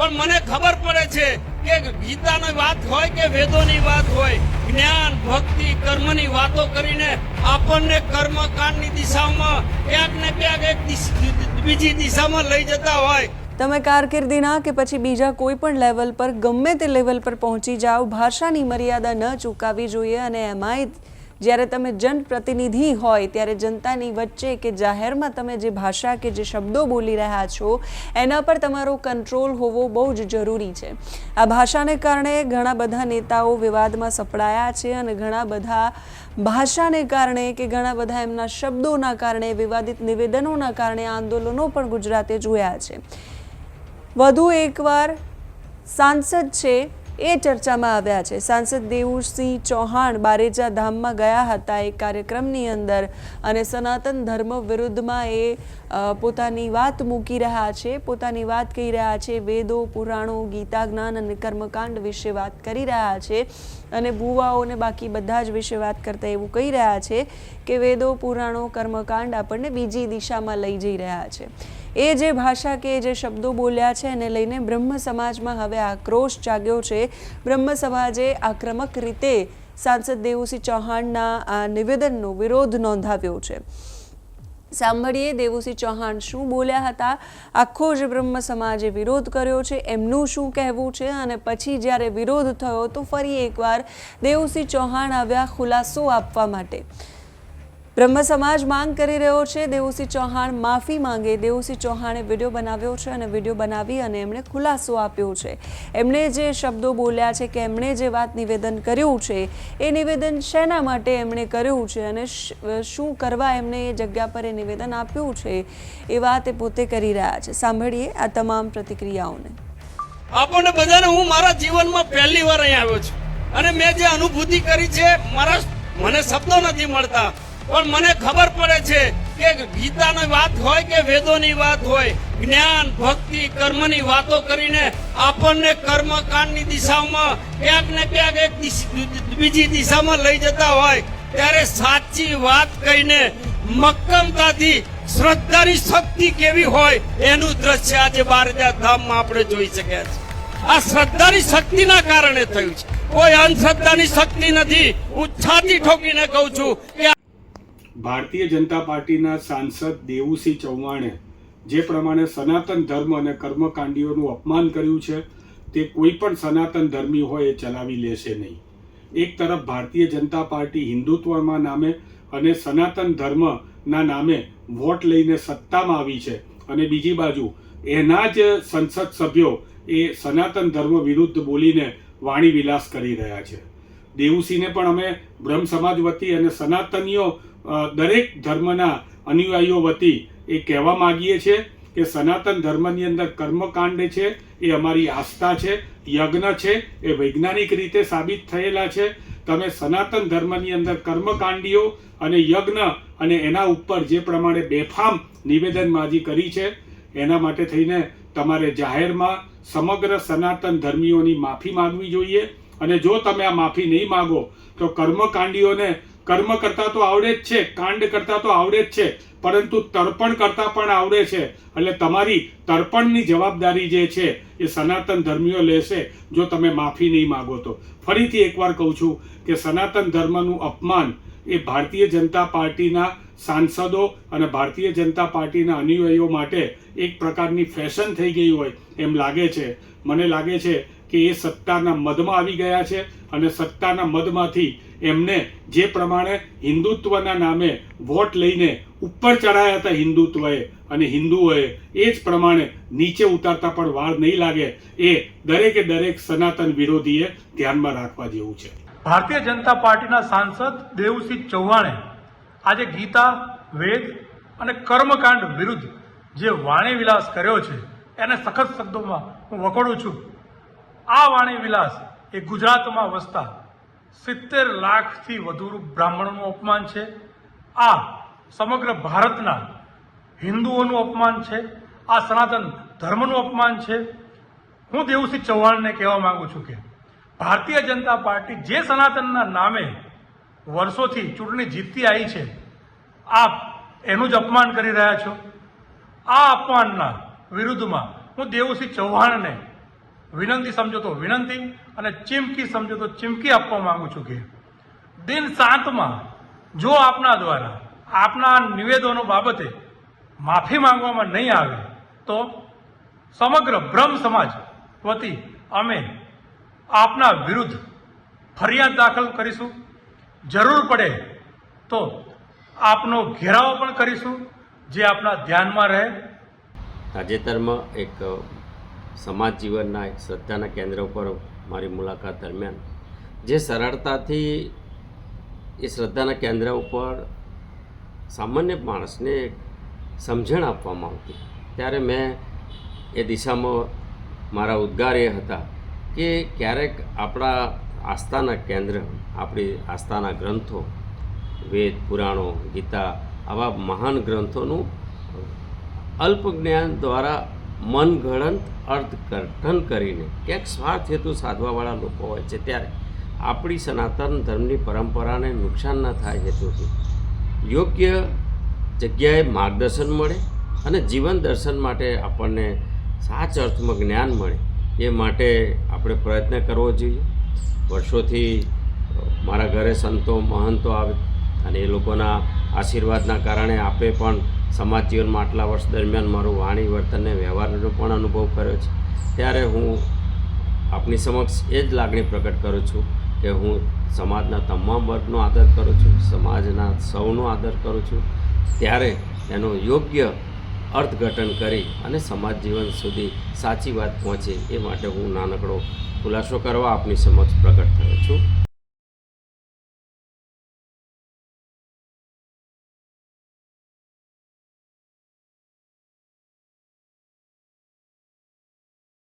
પણ મને ખબર પડે છે કે ગીતાની વાત હોય કે વેદોની વાત હોય, જ્ઞાન, ભક્તિ, કર્મની વાતો કરીને આપણને કર્મકાંડની દિશામાં ક્યાંક ને ક્યાંક એક બીજી દિશામાં લઈ જતા હોય. તમે કારકિર્દીના કે પછી બીજા કોઈ પણ લેવલ પર, ગમે તે લેવલ પર પહોંચી જાઓ, ભાષાની મર્યાદા ન ચૂકાવી જોઈએ અને એમાંય જ્યારે તમે જનપ્રતિનિધિ હોય ત્યારે જનતાની વચ્ચે કે જાહેરમાં તમે જે ભાષા કે જે શબ્દો બોલી રહ્યા છો, એના પર તમારો કંટ્રોલ હોવો બહુ જ જરૂરી છે. આ ભાષાને કારણે ઘણા બધા નેતાઓ વિવાદમાં સપડાયા છે અને ઘણા બધા ભાષાને કારણે કે ઘણા બધા એમના શબ્દોના કારણે, વિવાદિત નિવેદનોના કારણે આંદોલનો પણ ગુજરાતે જોયા છે. વધુ એકવાર, સાંસદ છે એ ચર્ચામાં આવ્યા છે. સાંસદ દેવુસિંહ ચૌહાણ બારેજા ધામમાં ગયા હતા એક કાર્યક્રમની અંદર અને સનાતન ધર્મ વિરુદ્ધમાં એ પોતાની વાત મૂકી રહ્યા છે. પોતાની વાત કહી રહ્યા છે. વેદો, પુરાણો, ગીતા, જ્ઞાન અને કર્મકાંડ વિશે વાત કરી રહ્યા છે. અને ભુવાઓને બાકી બધા જ વિશે વાત કરતા એવું કહી રહ્યા છે કે વેદો, પુરાણો, કર્મકાંડ આપણને બીજી દિશામાં લઈ જઈ રહ્યા છે. એ જે ભાષા કે જે શબ્દો બોલ્યા છે એને લઈને બ્રહ્મ સમાજમાં હવે આક્રોશ જાગ્યો છે. બ્રહ્મ સમાજે આક્રમક રીતે સાંસદ દેવુસિંહ ચૌહાણના આ નિવેદનનો વિરોધ નોંધાવ્યો છે. સાંભળીએ દેવુસિંહ ચૌહાણ શું બોલ્યા હતા? આખો જ બ્રહ્મ સમાજે વિરોધ કર્યો છે, એમનું શું કહેવું છે? અને પછી જ્યારે વિરોધ થયો તો ફરી એકવાર દેવુસિંહ ચૌહાણ આવ્યા ખુલાસો આપવા માટે. બ્રહ્મ સમાજ માંગ કરી રહ્યો છે. દેવુસિંહ ચૌહાણ માફી માંગે. દેવુસિંહ ચૌહાણે વીડિયો બનાવ્યો છે અને વીડિયો બનાવી અને એમણે ખુલાસો આપ્યો છે. એમણે જે શબ્દો બોલ્યા છે કે એમણે જે વાત નિવેદન કર્યું છે, એ નિવેદન શેના માટે એમણે કર્યું છે અને શું કરવા એમણે એ જગ્યા પર એ નિવેદન આપ્યું છે, એ વાત એ પોતે કરી રહ્યા છે. સાંભળીએ આ તમામ પ્રતિક્રિયાઓને. આપણને બધાને હું મારા જીવનમાં પહેલી વાર અહીં આવ્યો છું. અને મેં જે અનુભૂતિ કરી છે, મારા મને શબ્દો નથી મળતા. પણ મને ખબર પડે છે કે ગીતાની વાત હોય કે વેદોની વાત હોય, જ્ઞાન, ભક્તિ, કર્મની વાતો કરીને આપણને કર્મકાંડની દિશામાં ક્યાંક ને ક્યાંક એક બીજી દિશામાં લઈ જતા હોય, ત્યારે સાચી વાત કહીને મક્કમતાથી શ્રદ્ધાની શક્તિ કેવી હોય એનું દ્રશ્ય આજે બારજા ધામમાં આપણે જોઈ શક્યા છે આ શ્રદ્ધાની શક્તિના કારણે થયું છે. કોઈ અંધશ્રદ્ધાની શક્તિ નથી. હું છાતી ઠોકીને કહું છું કે ભારતીય જનતા પાર્ટીના સાંસદ દેવુસિંહ ચૌહાણે જે પ્રમાણે સનાતન ધર્મ અને કર્મકાંડીઓનું અપમાન કર્યું છે, તે કોઈ પણ સનાતન ધર્મી હોય એ ચલાવી લેશે નહીં. એક તરફ ભારતીય જનતા પાર્ટી હિન્દુત્વમાં નામે અને સનાતન ધર્મના નામે વોટ લઈને સત્તામાં આવી છે અને બીજી બાજુ એના જ સંસદ સભ્યો એ સનાતન ધર્મ વિરુદ્ધ બોલીને વાણી વિલાસ કરી રહ્યા છે. દેવુસિંહને પણ અમે બ્રહ્મ સમાજ વતી અને સનાતનીઓ દરેક ધર્મના અનુયાયીઓ વતી એ કહેવા માગીએ છીએ કે સનાતન ધર્મની અંદર કર્મકાંડ છે, એ અમારી આસ્થા છે, યજ્ઞ છે, એ વૈજ્ઞાનિક રીતે સાબિત થયેલા છે. તમે સનાતન ધર્મની અંદર કર્મકાંડીઓ અને યજ્ઞ અને એના ઉપર જે પ્રમાણે બેફામ નિવેદનબાજી કરી છે, એના માટે થઈને તમારે જાહેરમાં સમગ્ર સનાતન ધર્મીઓની માફી માંગવી જોઈએ. અને જો તમે આ માફી નહીં માંગો, તો કર્મકાંડીઓને કર્મ કરતા તો આવડે જ છે, કાંડ કરતા તો આવડે જ છે, પરંતુ તર્પણ કરતા પણ આવડે છે. એટલે તમારી તર્પણની જવાબદારી જે છે એ સનાતન ધર્મીઓ લેશે, જો તમે માફી નહીં માંગો તો. ફરીથી એકવાર કહું છું કે સનાતન ધર્મનું અપમાન એ ભારતીય જનતા પાર્ટીના સાંસદો અને ભારતીય જનતા પાર્ટીના અનુયાયીઓ માટે એક પ્રકારની ફેશન થઈ ગઈ હોય એમ લાગે છે. મને લાગે છે કે એ સત્તાના મદમાં આવી ગયા છે અને સત્તાના મદમાંથી એમને જે પ્રમાણે હિન્દુત્વના નામે વોટ લઈને ઉપર ચડાયા હતા હિન્દુત્વએ અને હિન્દુઓએ એ જ પ્રમાણે નીચે ઉતારતા પણ વાર નહીં લાગે, એ દરેકે દરેક સનાતન વિરોધીએ ધ્યાનમાં રાખવા જેવું છે. ભારતીય જનતા પાર્ટીના સાંસદ દેવસિંહ ચૌહાણે આજે ગીતા, વેદ અને કર્મકાંડ વિરુદ્ધ જે વાણી વિલાસ કર્યો છે, એને સખત શબ્દોમાં હું વખોડું છું. આ વાણી વિલાસ એ ગુજરાતમાં વસતા સિત્તેર લાખથી વધુ બ્રાહ્મણોનું અપમાન છે. આ સમગ્ર ભારતના હિન્દુઓનું અપમાન છે. આ સનાતન ધર્મનું અપમાન છે. હું દેવસિંહ ચૌહાણને કહેવા માંગુ છું કે ભારતીય જનતા પાર્ટી જે સનાતનના નામે વર્ષોથી ચૂંટણી જીતતી આવી છે, આપ એનું જ અપમાન કરી રહ્યા છો. આ અપમાનના વિરુદ્ધમાં હું દેવસિંહ ચૌહાણને વિનંતી સમજો તો વિનંતી અને ચીમકી સમજો તો ચીમકી આપવા માંગુ છું કે દિન સાતમાં જો આપના દ્વારા આપના નિવેદનો બાબતે માફી માંગવામાં નહીં આવે, તો સમગ્ર બ્રહ્મ સમાજ વતી અમે આપના વિરુદ્ધ ફરિયાદ દાખલ કરીશું. જરૂર પડે તો આપનો ઘેરાવો પણ કરીશું, જે આપના ધ્યાનમાં રહે. તાજેતરમાં એક સમાજ જીવનના શ્રદ્ધાના કેન્દ્ર ઉપર મારી મુલાકાત દરમિયાન જે સરળતાથી એ શ્રદ્ધાના કેન્દ્ર ઉપર સામાન્ય માણસને સમજણ આપવામાં આવતી. ત્યારે મેં એ દિશામાં મારા ઉદ્ગાર એ હતા કે ક્યારેક આપણા આસ્થાના કેન્દ્ર, આપણી આસ્થાના ગ્રંથો, વેદ, પુરાણો, ગીતા આવા મહાન ગ્રંથોનું અલ્પ જ્ઞાન દ્વારા મનગળંત અર્થઘટન કરીને. ક્યાંક સ્વાર્થ હેતુ સાધવાવાળા લોકો હોય છે ત્યારે આપણી સનાતન ધર્મની પરંપરાને નુકસાન ન થાય હેતુથી. યોગ્ય જગ્યાએ માર્ગદર્શન મળે અને જીવન દર્શન માટે આપણને સાચ અર્થમાં જ્ઞાન મળે. એ માટે આપણે પ્રયત્ન કરવો જોઈએ. વર્ષોથી મારા ઘરે સંતો, મહંતો આવે. અને એ લોકોના આશીર્વાદના કારણે આપે પણ સમાજ જીવનમાં આટલા વર્ષ દરમિયાન મારું વાણી, વર્તન અને વ્યવહારનો પણ અનુભવ કર્યો છે. ત્યારે હું આપની સમક્ષ એ જ લાગણી પ્રકટ કરું છું કે હું સમાજના તમામ વર્ગનો આદર કરું છું, સમાજના સૌનો આદર કરું છું. ત્યારે એનો યોગ્ય અર્થઘટન કરી અને સમાજ જીવન સુધી સાચી વાત પહોંચે એ માટે હું નાનકડો ખુલાસો કરવા આપની સમક્ષ પ્રગટ થયો છું.